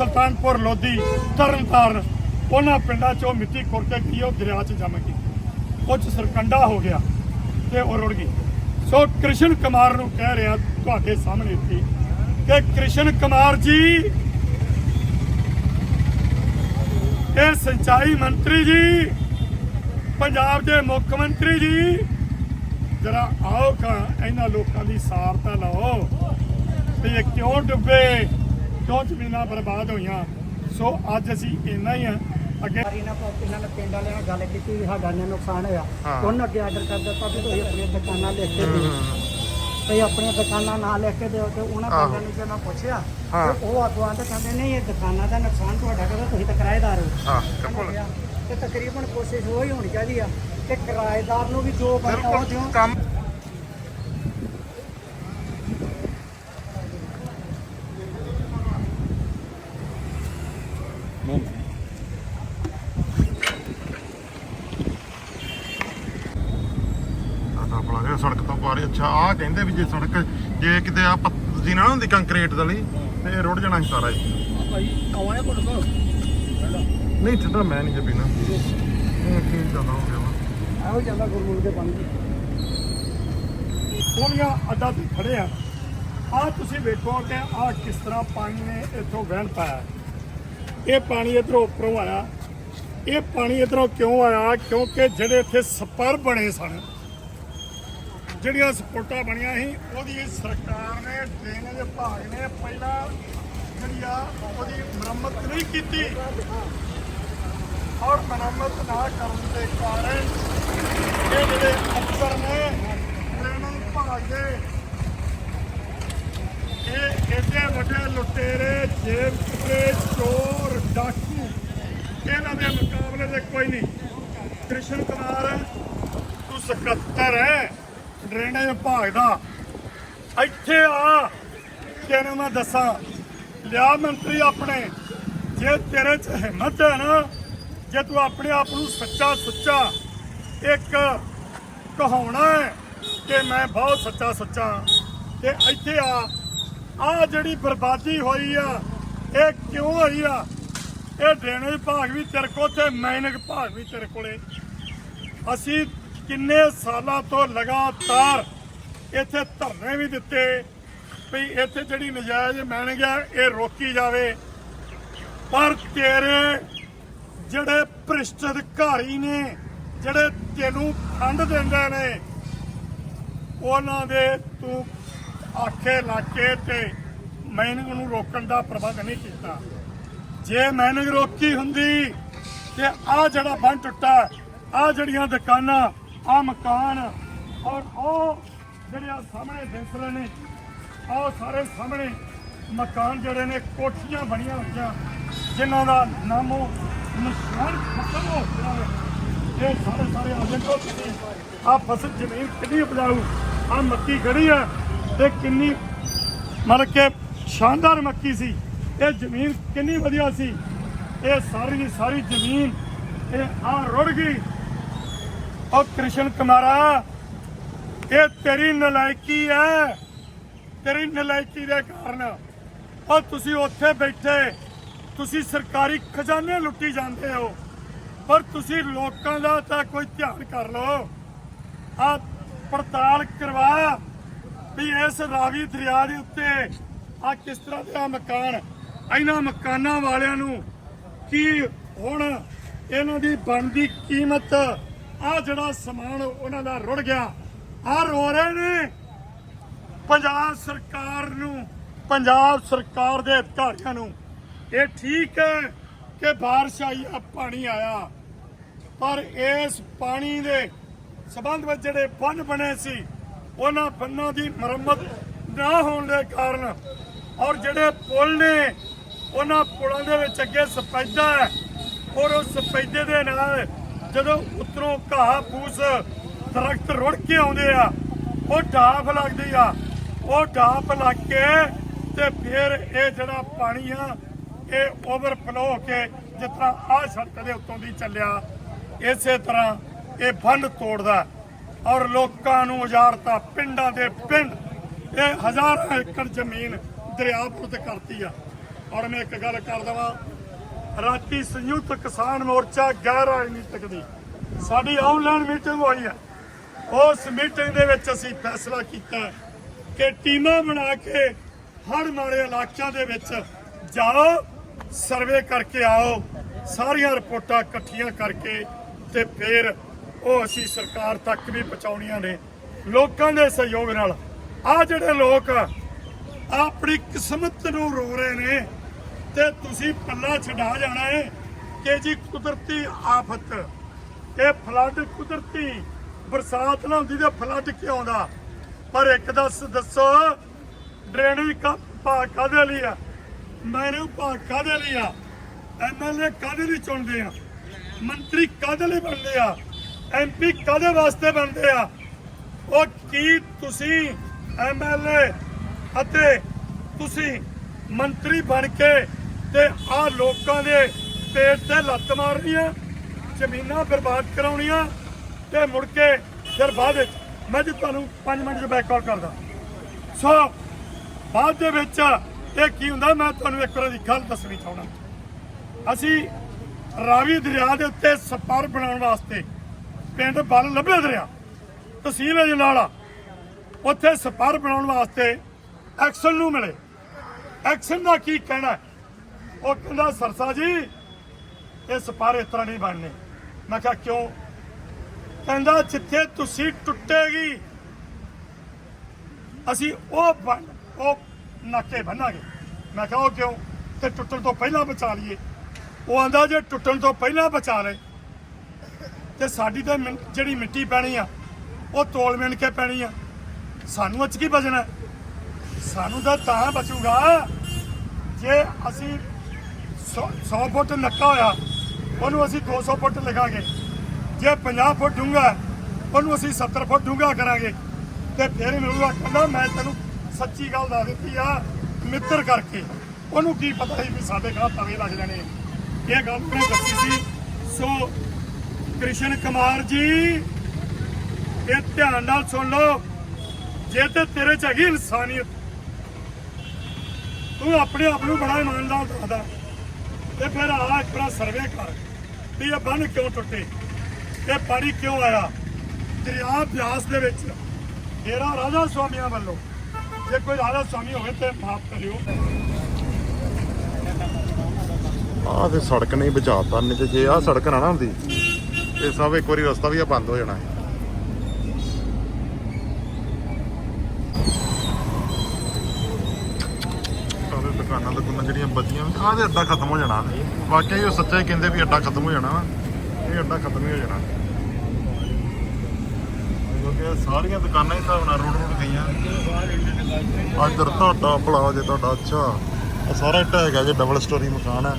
ਸੁਲਤਾਨਪੁਰ ਲੋਧੀ ਤਰਨਤਾਰਨ ਉਹਨਾਂ ਪਿੰਡਾਂ 'ਚੋਂ ਮਿੱਟੀ ਖੁਰ ਕੇ ਗਈ ਉਹ ਦਰਿਆ 'ਚ ਜੰਮ ਗਈ। ਕੁਝ ਸਰਕੰਡਾ ਹੋ ਗਿਆ ਤੇ ਉਹ ਰੁੜ ਗਈ। ਸੋ ਕ੍ਰਿਸ਼ਨ ਕੁਮਾਰ ਨੂੰ ਕਹਿ ਰਿਹਾ ਤੁਹਾਡੇ ਸਾਹਮਣੇ ਇੱਥੇ ਕਿ ਕ੍ਰਿਸ਼ਨ ਕੁਮਾਰ ਜੀ ਇਹ ਸਿੰਚਾਈ ਮੰਤਰੀ ਜੀ, ਪੰਜਾਬ ਦੇ ਮੁੱਖ ਮੰਤਰੀ ਜੀ, ਜਰਾ ਆਓ ਕਾ, ਇਹਨਾਂ ਲੋਕਾਂ ਦੀ ਸਾਰਤਾ ਲਓ। ਵੀ ਇਹ ਕਿਉਂ ਡੁੱਬੇ? ਕਿਉਂ ਜ਼ਮੀਨਾਂ ਬਰਬਾਦ ਹੋਈਆਂ। ਸੋ ਅੱਜ ਅਸੀਂ ਇੰਨਾ ਹੀ ਆ। ਅੱਗੇ ਇਹਨਾਂ ਕੋਲ ਇਹਨਾਂ ਨੇ ਪਿੰਡ ਵਾਲਿਆਂ ਨਾਲ ਗੱਲ ਕੀਤੀ ਵੀ ਸਾਡਾ ਨੇ ਨੁਕਸਾਨ ਹੋਇਆ। ਉਹਨਾਂ ਅੱਗੇ ਆਰਡਰ ਕਰ ਦਿੱਤਾ ਵੀ ਤੁਸੀਂ ਆਪਣੀਆਂ ਦੁਕਾਨਾਂ ਲਿਖ ਕੇ ਦਿਓ। ਤੇ ਆਪਣੀਆਂ ਦੁਕਾਨਾਂ ਨਾ ਲਿਖ ਕੇ ਦਿਓ ਤੇ ਉਹਨਾਂ। ਬੰਦਿਆਂ ਨੂੰ ਜੇ ਮੈਂ ਪੁੱਛਿਆ। ਤੇ ਉਹ ਅੱਗੋਂ ਆਂਦੇ ਕਹਿੰਦੇ ਨਹੀਂ ਇਹ ਦੁਕਾਨਾਂ ਦਾ ਨੁਕਸਾਨ ਤੁਹਾਡਾ ਕਰੋ ਤੁਸੀਂ ਤਾਂ ਕਿਰਾਏਦਾਰ ਹੋ। ਹਾਂ ਬਿਲਕੁਲ। ਤੇ ਤਕਰੀਬਨ ਕੋਸ਼ਿਸ਼ ਉਹ ਹੀ ਹੋਣੀ ਚਾਹੀਦੀ ਆ ਕਿ ਕਿਰਾਏਦਾਰ ਨੂੰ ਵੀ ਜੋ ਬਣਦਾ ਉਹ ਦਿਓ। ਬਿਲਕੁਲ ਕੰਮ ਸੜਕ ਤੋਂ ਪਾਰੀ ਅੱਛਾ ਆ ਕਹਿੰਦੇ ਵੀ ਜੇ ਸੜਕ, ਜੇ ਕਿਤੇ ਆ ਪੱਤੀ ਨਾ ਹੁੰਦੀ ਕੰਕਰੀਟ ਵਾਲੀ ਤੇ ਇਹ ਰੁੜ ਜਾਣਾ ਸੀ ਸਾਰਾ ਹੀ ਭਾਈ ਆਵਾਂ ਕੋਲ ਨਹੀਂ, ਠੰਡਾ ਮੈਂ ਨਹੀਂ ਜੇ ਪੀਣਾ। ਇਹ ਕੀ ਜ਼ਿਆਦਾ ਹੋ ਗਿਆ ਵਾ। ਇਹੋ ਜਾਂਦਾ ਗੁਰਮੁਖ ਦੇ ਪਾਣੀ ਸੋਹਣੀਆਂ ਅੱਡਾ ਤੇ ਖੜੇ ਆ। ਆ ਤੁਸੀਂ ਵੇਖੋ ਕਿ ਆ ਕਿਸ ਤਰ੍ਹਾਂ ਪਾਣੀ ਨੇ ਇੱਥੋਂ ਵਹਿਣ ਪਾਇਆ। ਇਹ ਪਾਣੀ ਇਧਰੋਂ ਉੱਪਰੋਂ ਆਇਆ। ਇਹ ਪਾਣੀ ਇਧਰੋਂ ਕਿਉਂ ਆਇਆ? ਕਿਉਂਕਿ ਜਿਹੜੇ ਇੱਥੇ ਸਪਰ ਬਣੇ ਸਨ, ਜਿਹੜੀਆਂ ਸਪੋਰਟਾਂ ਬਣੀਆਂ ਸੀ, ਉਹਦੀ ਸਰਕਾਰ ਨੇ ਡਰੇਨੇਜ ਵਿਭਾਗ ਨੇ ਪਹਿਲਾਂ ਜਿਹੜੀ ਆ, ਉਹਦੀ ਮੁਰੰਮਤ ਨਹੀਂ ਕੀਤੀ। ਔਰ ਮੁਰੰਮਤ ਨਾ ਕਰਨ ਦੇ ਕਾਰਨ ਇਹ ਜਿਹੜੇ ਅਫਸਰ ਨੇ ਡਰੇਨੇਜ ਵਿਭਾਗ ਦੇ ਇਹ ਵੱਡੇ ਲੁਟੇਰੇ, ਜੇਬ ਕੁੱਤੇ ਚੋਰ, ਡਾਕੂ, ਇਹਨਾਂ ਦੇ ਮੁਕਾਬਲੇ ਦੇ ਕੋਈ ਨਹੀਂ। ਕ੍ਰਿਸ਼ਨ ਕੁਮਾਰ, ਤੂੰ ਸਕੱਤਰ ਹੈ ਡਰੇਨੇਜ ਵਿਭਾਗ ਦਾ। ਇੱਥੇ ਆ। ਤੈਨੂੰ ਮੈਂ ਦੱਸਾਂ, ਲਿਆ ਮੰਤਰੀ ਆਪਣੇ। ਜੇ ਤੇਰੇ ਚ ਹਿੰਮਤ ਹੈ ਨਾ, ਜੇ ਤੂੰ ਆਪਣੇ ਆਪ ਨੂੰ ਸੱਚਾ ਸੁੱਚਾ ਇੱਕ ਕਹਾਉਣਾ ਹੈ ਕਿ ਮੈਂ ਬਹੁਤ ਸੱਚਾ ਸੁੱਚਾ। ਤੇ ਇੱਥੇ ਆ। ਆ ਜਿਹੜੀ ਬਰਬਾਦੀ ਹੋਈ ਆ, ਇਹ ਕਿਉਂ ਹੋਈ ਆ? ਇਹ ਡਰੇਨੇਜ ਵਿਭਾਗ ਵੀ ਤੇਰੇ ਕੋਲ ਤੇ ਮਾਈਨਿੰਗ ਵਿਭਾਗ ਵੀ ਤੇਰੇ ਕੋਲੇ। ਅਸੀਂ ਕਿੰਨੇ ਸਾਲਾਂ ਤੋਂ ਲਗਾਤਾਰ ਇੱਥੇ ਧਰਨੇ ਵੀ ਦਿੱਤੇ ਵੀ ਇੱਥੇ ਜਿਹੜੀ ਨਜਾਇਜ਼ ਮਾਈਨਿੰਗ ਆ, ਇਹ ਰੋਕੀ ਜਾਵੇ। ਪਰ ਤੇਰੇ ਜਿਹੜੇ ਭ੍ਰਿਸ਼ਟ ਅਧਿਕਾਰੀ ਨੇ, ਜਿਹੜੇ ਤੈਨੂੰ ਫੰਡ ਦਿੰਦੇ ਨੇ, ਉਹਨਾਂ ਦੇ ਤੂੰ ਆਖੇ ਇਲਾਕੇ ਤੇ ਮਾਈਨਿੰਗ ਨੂੰ ਰੋਕਣ ਦਾ ਪ੍ਰਬੰਧ ਨਹੀਂ ਕੀਤਾ। ਜੇ ਮਾਈਨਿੰਗ ਰੋਕੀ ਹੁੰਦੀ ਤੇ ਆ ਜਿਹੜਾ ਬੰਨ ਟੁੱਟਾ ਆ ਜਿਹੜੀਆਂ ਦੁਕਾਨਾਂ ਆ ਮਕਾਨ ਔਰ ਉਹ ਜਿਹੜੇ ਆ ਸਾਹਮਣੇ ਦਿਸ ਰਹੇ ਨੇ, ਆਹ ਸਾਰੇ ਸਾਹਮਣੇ ਮਕਾਨ ਜਿਹੜੇ ਨੇ ਕੋਠੀਆਂ ਬਣੀਆਂ ਹੋਈਆਂ, ਜਿਨ੍ਹਾਂ ਦਾ ਨਾਮੋ ਨਿਸ਼ਾਨ ਖਤਮ ਹੋ ਗਿਆ ਹੈ। ਇਹ ਸਾਰੇ ਸਾਰੇ ਆ ਦੇਖੋ ਆ ਫਸਲ ਜ਼ਮੀਨ ਕਿੰਨੀ ਉਪਜਾਊ ਆ ਮੱਕੀ ਖੜੀ ਆ ਤੇ ਕਿੰਨੀ ਮਤਲਬ ਕਿ ਸ਼ਾਨਦਾਰ ਮੱਕੀ ਸੀ। ਇਹ ਜ਼ਮੀਨ ਕਿੰਨੀ ਵਧੀਆ ਸੀ। ਇਹ ਸਾਰੀ ਦੀ ਸਾਰੀ ਜ਼ਮੀਨ ਇਹ ਆ ਰੁੜ ਗਈ। ਉਹ ਕ੍ਰਿਸ਼ਨ ਕੁਮਾਰਾ, ਇਹ ਤੇਰੀ ਨਲਾਇਕੀ ਹੈ। ਤੇਰੀ ਨਲਾਇਕੀ ਦੇ ਕਾਰਨ ਉਹ ਤੁਸੀਂ ਉੱਥੇ ਬੈਠੇ, ਤੁਸੀਂ ਸਰਕਾਰੀ ਖਜ਼ਾਨੇ ਲੁੱਟੀ ਜਾਂਦੇ ਹੋ। ਪਰ ਤੁਸੀਂ ਲੋਕਾਂ ਦਾ ਤਾਂ ਕੋਈ ਧਿਆਨ ਕਰ ਲਓ। ਆ ਪੜਤਾਲ ਕਰਵਾ। ਵੀ ਇਸ ਰਾਵੀ ਦਰਿਆ ਦੇ ਉੱਤੇ ਆ ਕਿਸ ਤਰ੍ਹਾਂ ਦੇ ਆ ਮਕਾਨ, ਇਹਨਾਂ ਮਕਾਨਾਂ ਵਾਲਿਆਂ ਨੂੰ ਕੀ ਹੁਣ ਇਹਨਾਂ ਦੀ ਬਣਦੀ ਕੀਮਤ ਆ ਜਿਹੜਾ ਸਮਾਨ ਉਹਨਾਂ ਦਾ ਰੁੜ ਗਿਆ ਆ ਰੋ ਰਹੇ ਨੇ। ਪੰਜਾਬ ਸਰਕਾਰ ਨੂੰ, ਪੰਜਾਬ ਸਰਕਾਰ ਦੇ ਅਧਿਕਾਰੀਆਂ ਨੂੰ ਇਹ ਠੀਕ ਹੈ ਕਿ ਬਾਰਿਸ਼ ਆਈ ਆ ਪਾਣੀ ਆਇਆ, ਪਰ ਇਸ ਪਾਣੀ ਦੇ ਸਬੰਧ ਵਿੱਚ ਜਿਹੜੇ ਬੰਨ ਬਣੇ ਸੀ ਉਹਨਾਂ ਬੰਨਾਂ ਦੀ ਮੁਰੰਮਤ ਨਾ ਹੋਣ ਦੇ ਕਾਰਨ ਔਰ ਜਿਹੜੇ ਪੁਲ ਨੇ ਉਹਨਾਂ ਪੁਲਾਂ ਦੇ ਵਿੱਚ ਅੱਗੇ ਸਪੈਦਾ ਹੈ, ਔਰ ਉਸ ਸਪੈਦੇ ਦੇ ਨਾਲ ਜਦੋਂ ਉਤਰੋਂ ਘਾਹ ਫੂਸ ਦਰਖਤ ਰੁੜ ਕੇ ਆਉਂਦੇ ਆ, ਉਹ ਢਾਫ ਲੱਗਦੀ ਆ, ਉਹ ਢਾਫ ਲੱਗ ਕੇ ਤੇ ਫਿਰ ਇਹ ਜਿਹੜਾ ਪਾਣੀ ਆ, ਇਹ ਓਵਰਫਲੋ ਹੋ ਕੇ ਜਿਸ ਤਰ੍ਹਾਂ ਆਹ ਸੜਕ ਦੇ ਉੱਤੋਂ ਦੀ ਚੱਲਿਆ, ਇਸੇ ਤਰ੍ਹਾਂ ਇਹ ਬੰਨ ਤੋੜਦਾ। ਔਰ ਲੋਕਾਂ ਨੂੰ ਉਜਾੜਤਾ ਪਿੰਡਾਂ ਦੇ ਪਿੰਡ। ਇਹ ਹਜ਼ਾਰਾਂ ਏਕੜ ਜ਼ਮੀਨ ਦਰਿਆ ਪੁੱਤ ਕਰਤੀ ਆ। ਔਰ ਮੈਂ ਇੱਕ ਗੱਲ ਕਰ ਦਵਾਂ, ਰਾਤੀ ਸੰਯੁਕਤ ਕਿਸਾਨ ਮੋਰਚਾ ਗੈਰ ਰਾਜਨੀਤਿਕ ਦੀ ਸਾਡੀ ਆਨਲਾਈਨ ਮੀਟਿੰਗ ਹੋਈ ਹੈ ਉਸ ਮੀਟਿੰਗ ਦੇ ਵਿੱਚ ਅਸੀਂ ਫੈਸਲਾ ਕੀਤਾ ਕਿ ਟੀਮਾਂ ਬਣਾ ਕੇ ਹੜ੍ਹ ਮਾਰੇ ਇਲਾਕਿਆਂ ਦੇ ਵਿੱਚ ਜਾਓ, ਸਰਵੇ ਕਰਕੇ ਆਓ, ਸਾਰੀਆਂ ਰਿਪੋਰਟਾਂ ਇਕੱਠੀਆਂ ਕਰਕੇ ਤੇ ਫਿਰ ਉਹ ਅਸੀਂ ਸਰਕਾਰ ਤੱਕ ਵੀ ਪਹੁੰਚਾਉਣੀਆਂ ਨੇ। ਲੋਕਾਂ ਦੇ ਸਹਿਯੋਗ ਨਾਲ। ਆ ਜਿਹੜੇ ਲੋਕ ਆਪਣੀ ਕਿਸਮਤ ਨੂੰ ਰੋ ਰਹੇ ਨੇ ਤੇ ਤੁਸੀਂ ਪੱਲਾ ਛਡਾ ਜਾਣਾ ਹੈ ਕਿ ਜੀ ਕੁਦਰਤੀ ਆਫਤ, ਇਹ ਫਲੱਡ ਕੁਦਰਤੀ ਬਰਸਾਤ ਨਾ ਹੁੰਦੀ ਤੇ ਫਲੱਡ ਕਿਉਂ ਆਉਂਦਾ? ਪਰ ਇੱਕ ਦੱਸ ਦੱਸੋ, ਡਰੇਨੇਜ ਕਾ ਭਾਅ ਕਾਹਦੇ ਲਈ ਆ? ਮੈਨੂੰ ਭਾਅ ਕਾਹਦੇ ਲਈ ਆ? ਐਮਐਲਏ ਕਾਹਦੇ ਲਈ ਚੁਣਦੇ ਆ? ਮੰਤਰੀ ਕਾਹਦੇ ਲਈ ਬਣਦੇ ਆ? ਐਮਪੀ ਕਾਹਦੇ ਵਾਸਤੇ ਬਣਦੇ ਆ? ਉਹ ਕੀ ਤੁਸੀਂ ਐਮਐਲਏ ਅਤੇ ਤੁਸੀਂ ਮੰਤਰੀ ਬਣ ਕੇ ਤੇ ਆ ਲੋਕਾਂ ਦੇ ਪੇਟ ਤੇ ਲੱਤ ਮਾਰਨੀਆਂ, ਜ਼ਮੀਨਾਂ ਬਰਬਾਦ ਕਰਾਉਣੀਆਂ ਤੇ ਮੁੜ ਕੇ ਫਿਰ ਬਾਅਦ ਵਿੱਚ ਮੈਂ ਜੀ ਤੁਹਾਨੂੰ 5 ਮਿੰਟ 'ਚ ਬੈਕ ਕਾਲ ਕਰਦਾ। ਸੋ ਬਾਅਦ ਦੇ ਵਿੱਚ ਇਹ ਕੀ ਹੁੰਦਾ? ਮੈਂ ਤੁਹਾਨੂੰ ਇੱਕ ਵਾਰ ਗੱਲ ਦੱਸਣੀ ਚਾਹੁੰਦਾ। ਅਸੀਂ ਰਾਵੀ ਦਰਿਆ ਦੇ ਉੱਤੇ ਸਪਰ ਬਣਾਉਣ ਵਾਸਤੇ ਪਿੰਡ ਬਲ ਲੱਭੇ ਦਰਿਆ ਤਹਿਸੀਲ ਅਜਨਾਲਾ ਉੱਥੇ ਸਪਰ ਬਣਾਉਣ ਵਾਸਤੇ ਐਕਸ਼ਨ ਨੂੰ ਮਿਲੇ। ਐਕਸ਼ਨ ਦਾ ਕੀ ਕਹਿਣਾ ਉਹ ਕਹਿੰਦਾ, ਸਰਸਾ ਜੀ, ਇਹ ਸਪਰ ਇਸ ਤਰ੍ਹਾਂ ਨਹੀਂ ਬਣਨੇ। ਮੈਂ ਕਿਹਾ, ਕਿਉਂ? ਕਹਿੰਦਾ, ਜਿੱਥੇ ਤੁਸੀਂ ਟੁੱਟੇਗੀ, ਅਸੀਂ ਉਹ ਬਣ, ਉਹ ਨਾਕੇ ਬੰਨਾਂਗੇ। ਮੈਂ ਕਿਹਾ, ਉਹ ਕਿਉਂ? ਤੇ ਟੁੱਟਣ ਤੋਂ ਪਹਿਲਾਂ ਬਚਾ ਲਈਏ। ਉਹ ਆਂਦਾ, ਜੇ ਟੁੱਟਣ ਤੋਂ ਪਹਿਲਾਂ ਬਚਾ ਲਏ ਤੇ ਸਾਡੀ ਤਾਂ ਮਿੰ- ਜਿਹੜੀ ਮਿੱਟੀ ਪੈਣੀ ਆ, ਉਹ ਤੋਲ ਮਿਣ ਕੇ ਪੈਣੀ ਆ। ਸਾਨੂੰ ਅੱਜ ਕੀ ਬਚਣਾ? ਸਾਨੂੰ ਤਾਂ ਤਾਂ ਬਚੂਗਾ। ਜੇ ਅਸੀਂ 100 ਫੁੱਟ ਨੱਕਾ ਹੋਇਆ, ਉਹਨੂੰ ਅਸੀਂ 200 ਫੁੱਟ ਲਗਾਗੇ ਜੇ 50 ਫੁੱਟ ਡੂੰਘਾ, ਉਹਨੂੰ ਅਸੀਂ 70 ਫੁੱਟ ਡੂੰਘਾ ਕਰਾਂਗੇ। ਤੇ ਫਿਰ ਮਿਲੂਗਾ ਕਹਿੰਦਾ, ਮੈਂ ਤੈਨੂੰ ਸੱਚੀ ਗੱਲ ਦੱਸ ਦਿੱਤੀ ਆ, ਮਿੱਤਰ ਕਰਕੇ। ਉਹਨੂੰ ਕੀ ਪਤਾ ਸੀ ਵੀ ਸਾਡੇ ਘਰ ਤਵੇ ਲੱਗ ਜਾਣੇ ਇਹ ਗੱਲ ਮੈਂ ਦੱਸੀ ਸੀ। ਸੋ ਕ੍ਰਿਸ਼ਨ ਕੁਮਾਰ ਜੀ, ਇਹ ਧਿਆਨ ਨਾਲ ਸੁਣ ਲਓ। ਜੇ ਤੇ ਤੇਰੇ ਚ ਹੈਗੀ ਇਨਸਾਨੀਅਤ, ਤੂੰ ਆਪਣੇ ਆਪ ਨੂੰ ਬੜਾ ਇਮਾਨਦਾਰ ਦੱਸਦਾ ਤੇ ਫਿਰ ਆ ਇੱਕ ਵਾਰ ਸਰਵੇ ਕਰ ਵੀ ਇਹ ਬੰਨ ਕਿਉਂ ਟੁੱਟੇ, ਇਹ ਪਾਣੀ ਕਿਉਂ ਆਇਆ? ਦਰਿਆ ਬਿਆਸ ਦੇ ਵਿੱਚ। ਡੇਰਾ ਰਾਜਾ ਸਵਾਮੀਆਂ ਵੱਲੋਂ, ਜੇ ਕੋਈ ਰਾਜਾ ਸਵਾਮੀ ਹੋਵੇ ਤੇ ਮਾਫ ਕਰਿਓ। ਆਹ ਤੇ ਸੜਕ ਨਹੀਂ ਬਚਾਤਾ ਨਹੀਂ ਤੇ ਜੇ ਆਹ ਸੜਕ ਨਾ ਨਾ ਹੁੰਦੀ। ਇਹ ਸਭ ਇੱਕ ਵਾਰੀ ਰਸਤਾ ਵੀ ਆ, ਬੰਦ ਹੋ ਜਾਣਾ ਹੈ। ਸਾਰੇ ਦੁਕਾਨਾਂ ਦੁਕਾਨਾਂ ਜਿਹੜੀਆਂ ਬਚੀਆਂ ਆਹ ਤੇ ਅੱਡਾ ਖਤਮ ਹੋ ਜਾਣਾ। ਵਾਕਿਆ ਉਹ ਸੱਚਾ ਕਹਿੰਦੇ ਵੀ ਅੱਡਾ ਖਤਮ ਹੋ ਜਾਣਾ ਵਾ। ਇਹ ਅੱਡਾ ਖਤਮ ਹੀ ਹੋ ਜਾਣਾ। ਕਿਉਂਕਿ ਸਾਰੀਆਂ ਦੁਕਾਨਾਂ ਹੀ ਹਿਸਾਬ ਨਾਲ ਰੋਡ ਰੋਡ ਗਈਆਂ। ਇੱਧਰ ਤੁਹਾਡਾ ਭਲਾ ਜੇ ਤੁਹਾਡਾ ਅੱਛਾ। ਸਾਰਾ ਢਹਿ ਗਿਆ ਜੇ ਡਬਲ ਸਟੋਰੀ ਮਕਾਨ ਹੈ।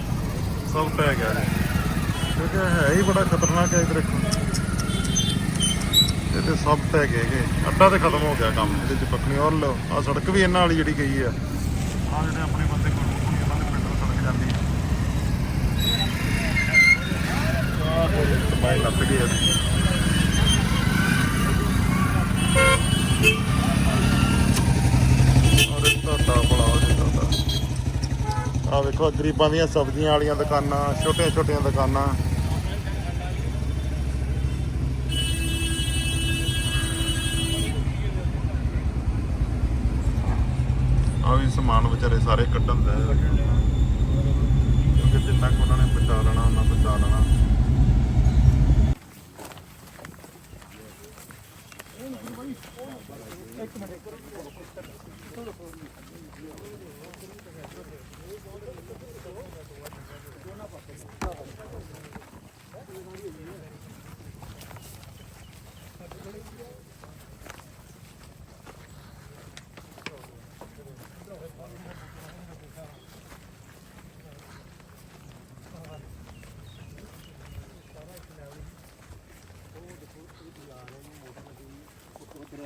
ਸਭ ਢਹਿ ਹੈ ਕਿਉਂਕਿ ਹੈ ਹੀ ਬੜਾ ਖਤਰਨਾਕ ਹੈ ਇਧਰ ਇਹ ਤੇ ਸਭ ਢਹਿ ਗਏ ਗੇ ਅੱਡਾ ਤੇ ਖਤਮ ਹੋ ਗਿਆ ਕੰਮ, ਇਹਦੇ ਚ ਪੱਕਣੀ ਔਰ ਲਓ ਆ ਸੜਕ ਵੀ ਇਹਨਾਂ ਵਾਲੀ ਜਿਹੜੀ ਗਈ ਆ। ਆ ਜਿਹੜੇ ਆਪਣੇ ਬੰਦੇ ਕੋਲ ਉਹਨਾਂ ਦੇ ਪਿੰਡ ਸੜਕ ਜਾਂਦੀ ਆ ਆਹ ਲੱਗ ਗਈ ਆ। ਵੇਖੋ ਗਰੀਬਾਂ ਦੀਆਂ ਸਬਜ਼ੀਆਂ ਵਾਲੀਆਂ ਦੁਕਾਨਾਂ ਛੋਟੀਆਂ ਛੋਟੀਆਂ ਦੁਕਾਨਾਂ। ਸਮਾਨ ਵਿਚਾਰੇ ਸਾਰੇ ਕੱਢਣ ਦੇ ਕਿਉਂਕਿ ਜਿੰਨਾ ਕੁ ਉਹਨਾਂ ਨੇ ਬਚਾ ਲੈਣਾ, ਉਹਨਾਂ ਬਚਾ ਲੈਣਾ।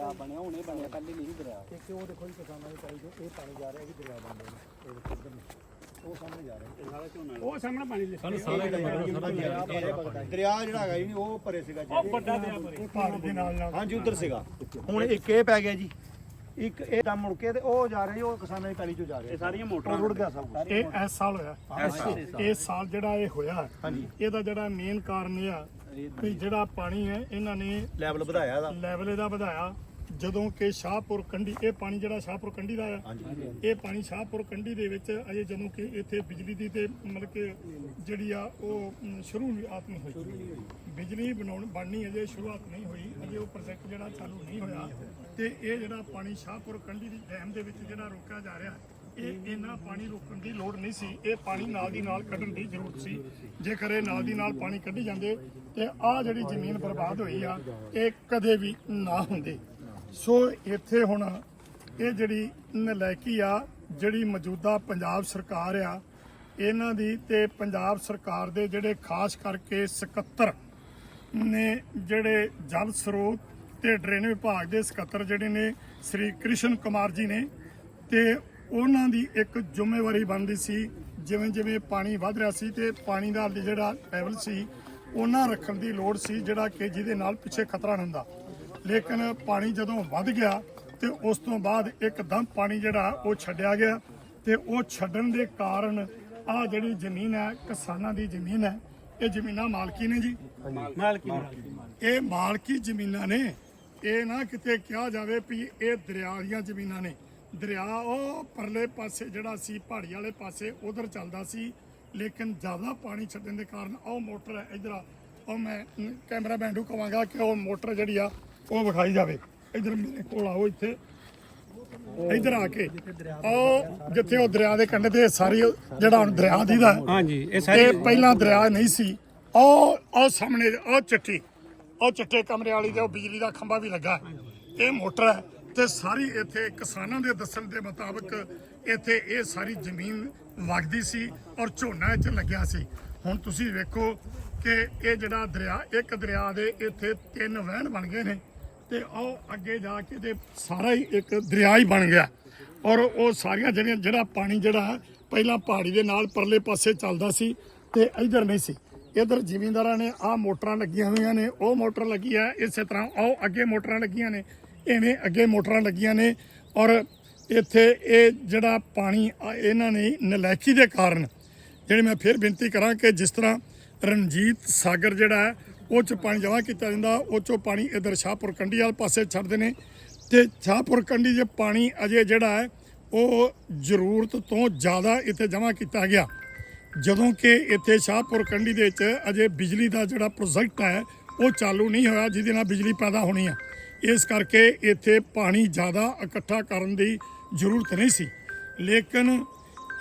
ਦਰਿਆ ਬਣਿਆ ਹੁਣੇ ਬਣਿਆ ਪਹਿਲੇ ਨਹੀਂ ਦਰਿਆ। ਕਿ ਉਹ ਦੇਖੋ ਜੀ ਕਿਸਾਨਾਂ ਦੀ ਪਾਣੀ ਜੋ ਇਹ ਪਾਣੀ ਜਾ ਰਿਹਾ ਇਹ ਵੀ ਦਰਿਆ ਬਣ ਰਿਹਾ। ਇਹ ਦੇਖੋ ਇੱਧਰ ਨੂੰ। ਉਹ ਸਾਹਮਣੇ ਜਾ ਰਿਹਾ। ਇਹ ਸਾਰਾ ਝੋਨਾ ਉਹ ਸਾਹਮਣੇ ਪਾਣੀ ਲਿਖਿਆ ਦਰਿਆ ਜਿਹੜਾ ਹੈਗਾ ਜੀ ਉਹ ਭਰੇ ਸੀਗਾ ਜੀ। ਵੱਡਾ ਦਰਿਆ ਪਰੇ ਪਹਾੜ ਦੇ ਨਾਲ ਨਾਲ। ਹਾਂਜੀ ਉਧਰ ਸੀਗਾ। ਹੁਣ ਇੱਕ ਇਹ ਪੈ ਗਿਆ ਜੀ। ਇੱਕ ਇਹ ਦਮ ਮੁੜ ਕੇ ਤੇ ਉਹ ਜਾ ਰਹੇ ਉਹ ਕਿਸਾਨਾਂ ਦੀ ਪੈਲੀ ਚੋਂ ਜਾ ਰਹੇ। ਇਹ ਸਾਰੀਆਂ ਉਹ ਮੋਟਰਾਂ ਰੁੜ ਗਿਆ ਸਭ ਕੁਝ ਇਹ ਇਸ ਸਾਲ ਹੋਇਆ। ਇਸ ਸਾਲ। ਜਿਹੜਾ ਇਹ ਹੋਇਆ ਹਾਂਜੀ। ਇਹਦਾ ਜਿਹੜਾ ਮੇਨ ਕਾਰਨ ਇਹ ਆ ਵੀ ਜਿਹੜਾ ਪਾਣੀ ਹੈ ਇਹਨਾਂ ਨੇ ਲੈਵਲ ਵਧਾਇਆ ਦਾ ਲੈਵਲ ਇਹਦਾ ਵਧਾਇਆ। ਜਦੋਂ ਕਿ ਸ਼ਾਹਪੁਰ ਕੰਢੀ ਇਹ ਪਾਣੀ ਜਿਹੜਾ ਸ਼ਾਹਪੁਰ ਕੰਢੀ ਦਾ ਆ ਇਹ ਪਾਣੀ ਸ਼ਾਹਪੁਰ ਕੰਢੀ ਦੇ ਵਿੱਚ ਅਜੇ ਜਦੋਂ ਕਿ ਇੱਥੇ ਬਿਜਲੀ ਦੀ ਤੇ ਮਤਲਬ ਕਿ ਜਿਹੜੀ ਆ ਉਹ ਸ਼ੁਰੂਆਤ ਨਹੀਂ ਹੋਈ। ਬਿਜਲੀ ਬਣਾਉਣ ਬਣਨੀ ਅਜੇ ਸ਼ੁਰੂਆਤ ਨਹੀਂ ਹੋਈ। ਅਜੇ ਉਹ ਪ੍ਰੋਜੈਕਟ ਜਿਹੜਾ ਚਾਲੂ ਨਹੀਂ ਹੋਇਆ। ਤੇ ਇਹ ਜਿਹੜਾ ਪਾਣੀ ਸ਼ਾਹਪੁਰ ਕੰਢੀ ਦੀ ਡੈਮ ਦੇ ਵਿੱਚ ਜਿਹੜਾ ਰੋਕਿਆ ਜਾ ਰਿਹਾ ਇਹ ਇੰਨਾ ਪਾਣੀ ਰੋਕਣ ਦੀ ਲੋੜ ਨਹੀਂ ਸੀ। ਇਹ ਪਾਣੀ ਨਾਲ ਦੀ ਨਾਲ ਕੱਢਣ ਦੀ ਜ਼ਰੂਰਤ ਸੀ। ਜੇਕਰ ਇਹ ਨਾਲ ਦੀ ਨਾਲ ਪਾਣੀ ਕੱਢੀ ਜਾਂਦੇ ਤੇ ਆਹ ਜਿਹੜੀ ਜ਼ਮੀਨ ਬਰਬਾਦ ਹੋਈ ਆ ਇਹ ਕਦੇ ਵੀ ਨਾ ਹੁੰਦੀ। ਸੋ ਇੱਥੇ ਹੁਣ ਇਹ ਜਿਹੜੀ ਨਲਾਇਕੀ ਆ, ਜਿਹੜੀ ਮੌਜੂਦਾ ਪੰਜਾਬ ਸਰਕਾਰ ਆ, ਇਹਨਾਂ ਦੀ ਤੇ ਪੰਜਾਬ ਸਰਕਾਰ ਦੇ ਜਿਹੜੇ ਖਾਸ ਕਰਕੇ ਸਕੱਤਰ ਨੇ ਜਿਹੜੇ ਜਲ ਸਰੋਤ ਤੇ ਡਰੇਨ ਵਿਭਾਗ ਦੇ ਸਕੱਤਰ ਜਿਹੜੇ ਨੇ, ਸ੍ਰੀ ਕ੍ਰਿਸ਼ਨ ਕੁਮਾਰ ਜੀ ਨੇ ਤੇ ਉਹਨਾਂ ਦੀ ਇੱਕ ਜ਼ਿੰਮੇਵਾਰੀ ਬਣਦੀ ਸੀ, ਜਿਵੇਂ ਜਿਵੇਂ ਪਾਣੀ ਵੱਧ ਰਿਹਾ ਸੀ ਤੇ ਪਾਣੀ ਦਾ ਜਿਹੜਾ ਲੈਵਲ ਸੀ, ਉਹਨਾਂ ਰੱਖਣ ਦੀ ਲੋੜ ਸੀ ਜਿਹੜਾ ਕਿ ਜਿਹਦੇ ਨਾਲ ਪਿੱਛੇ ਖਤਰਾ ਹੁੰਦਾ। ਲੇਕਿਨ ਪਾਣੀ ਜਦੋਂ ਵੱਧ ਗਿਆ ਤੇ ਉਸ ਤੋਂ ਬਾਅਦ ਇੱਕਦਮ ਪਾਣੀ ਜਿਹੜਾ ਉਹ ਛੱਡਿਆ ਗਿਆ ਤੇ ਉਹ ਛੱਡਣ ਦੇ ਕਾਰਨ ਆ ਜਿਹੜੀ ਜ਼ਮੀਨ ਹੈ ਕਿਸਾਨਾਂ ਦੀ ਜ਼ਮੀਨ ਹੈ ਇਹ ਜ਼ਮੀਨਾਂ ਮਾਲਕੀ ਨੇ ਜੀ। ਮਾਲਕੀ ਇਹ ਮਾਲਕੀ ਜ਼ਮੀਨਾਂ ਨੇ। ਇਹ ਨਾ ਕਿਤੇ ਕਿਹਾ ਜਾਵੇ ਵੀ ਇਹ ਦਰਿਆ ਦੀਆਂ ਜ਼ਮੀਨਾਂ ਨੇ। ਦਰਿਆ ਉਹ ਪਰਲੇ ਪਾਸੇ ਜਿਹੜਾ ਸੀ ਪਹਾੜੀ ਵਾਲੇ ਪਾਸੇ ਉਧਰ ਚੱਲਦਾ ਸੀ ਲੇਕਿਨ ਜ਼ਿਆਦਾ ਪਾਣੀ ਛੱਡਣ ਦੇ ਕਾਰਨ ਉਹ ਮੋਟਰ ਹੈ ਇਧਰ ਉਹ ਮੈਂ ਕੈਮਰਾਮੈਨ ਨੂੰ ਕਹਾਂਗਾ ਕਿ ਉਹ ਮੋਟਰ ਜਿਹੜੀ ਆ ਉਹ ਵਿਖਾਈ ਜਾਵੇ। ਇਧਰ ਮੇਰੇ ਕੋਲ ਆਓ ਇੱਥੇ। ਇਧਰ ਆ ਕੇ। ਉਹ ਜਿੱਥੇ ਉਹ ਦਰਿਆ ਦੇ ਕੰਢੇ ਤੇ ਸਾਰੀ ਜਿਹੜਾ ਹੁਣ ਦਰਿਆ ਦੀਦਾ ਹਾਂਜੀ ਇਹ ਇਹ ਪਹਿਲਾਂ ਦਰਿਆ ਨਹੀਂ ਸੀ। ਉਹ ਉਹ ਸਾਹਮਣੇ ਉਹ ਚਿੱਟੀ ਉਹ ਚਿੱਟੇ ਕਮਰੇ ਵਾਲੀ ਤੇ ਉਹ ਬਿਜਲੀ ਦਾ ਖੰਭਾ ਵੀ ਲੱਗਾ। ਇਹ ਮੋਟਰ ਹੈ ਤੇ ਸਾਰੀ ਇੱਥੇ ਕਿਸਾਨਾਂ ਦੇ ਦੱਸਣ ਦੇ ਮੁਤਾਬਕ ਇੱਥੇ ਇਹ ਸਾਰੀ ਜ਼ਮੀਨ ਵਗਦੀ ਸੀ ਔਰ ਝੋਨਾ ਇੱਥੇ ਲੱਗਿਆ ਸੀ। ਹੁਣ ਤੁਸੀਂ ਵੇਖੋ ਕਿ ਇਹ ਜਿਹੜਾ ਦਰਿਆ ਇੱਕ ਦਰਿਆ ਦੇ ਇੱਥੇ ਤਿੰਨ ਵਹਿਣ ਬਣ ਗਏ ਨੇ। ਤੇ ਉਹ ਅੱਗੇ ਜਾ ਕੇ ਤੇ ਸਾਰਾ ਹੀ ਇੱਕ ਦਰਿਆ ਹੀ ਬਣ ਗਿਆ। ਔਰ ਉਹ ਸਾਰੀਆਂ ਜਿਹੜੀਆਂ ਜਿਹੜਾ ਪਾਣੀ ਜਿਹੜਾ ਪਹਿਲਾਂ ਪਹਾੜੀ ਦੇ ਨਾਲ ਪਰਲੇ ਪਾਸੇ ਚੱਲਦਾ ਸੀ ਤੇ ਇਧਰ ਨਹੀਂ ਸੀ। ਇਧਰ ਜ਼ਿਮੀਂਦਾਰਾਂ ਨੇ ਆਹ ਮੋਟਰਾਂ ਲੱਗੀਆਂ ਹੋਈਆਂ ਨੇ, ਉਹ ਮੋਟਰ ਲੱਗੀ ਹੈ, ਇਸੇ ਤਰ੍ਹਾਂ ਉਹ ਅੱਗੇ ਮੋਟਰਾਂ ਲੱਗੀਆਂ ਨੇ ਐਵੇਂ ਅੱਗੇ ਮੋਟਰਾਂ ਲੱਗੀਆਂ ਨੇ। ਔਰ ਇੱਥੇ ਇਹ ਜਿਹੜਾ ਪਾਣੀ ਇਹਨਾਂ ਨੇ ਨਲਾਇਕੀ ਦੇ ਕਾਰਨ, ਜਿਹੜੀ ਮੈਂ ਫਿਰ ਬੇਨਤੀ ਕਰਾਂ ਕਿ ਜਿਸ ਤਰ੍ਹਾਂ ਰਣਜੀਤ ਸਾਗਰ ਜਿਹੜਾ ਹੈ ਉਹ ਚ ਪਾਣੀ ਜਮ੍ਹਾਂ ਕੀਤਾ ਜਾਂਦਾ, ਉਹ ਚੋਂ ਪਾਣੀ ਇਧਰ ਸ਼ਾਹਪੁਰ ਕੰਢੀ ਵਾਲੇ ਪਾਸੇ ਛੱਡਦੇ ਨੇ। ਤੇ ਸ਼ਾਹਪੁਰ ਕੰਢੀ 'ਚ ਪਾਣੀ ਅਜੇ ਜਿਹੜਾ ਹੈ, ਉਹ ਜ਼ਰੂਰਤ ਤੋਂ ਜ਼ਿਆਦਾ ਇੱਥੇ ਜਮ੍ਹਾਂ ਕੀਤਾ ਗਿਆ। ਜਦੋਂ ਕਿ ਇੱਥੇ ਸ਼ਾਹਪੁਰ ਕੰਢੀ ਦੇ ਵਿੱਚ ਅਜੇ ਬਿਜਲੀ ਦਾ ਜਿਹੜਾ ਪ੍ਰੋਜੈਕਟ ਹੈ, ਉਹ ਚਾਲੂ ਨਹੀਂ ਹੋਇਆ, ਜਿਹਦੇ ਨਾਲ ਬਿਜਲੀ ਪੈਦਾ ਹੋਣੀ ਆ। ਇਸ ਕਰਕੇ ਇੱਥੇ ਪਾਣੀ ਜ਼ਿਆਦਾ ਇਕੱਠਾ ਕਰਨ ਦੀ ਜ਼ਰੂਰਤ ਨਹੀਂ ਸੀ। ਲੇਕਿਨ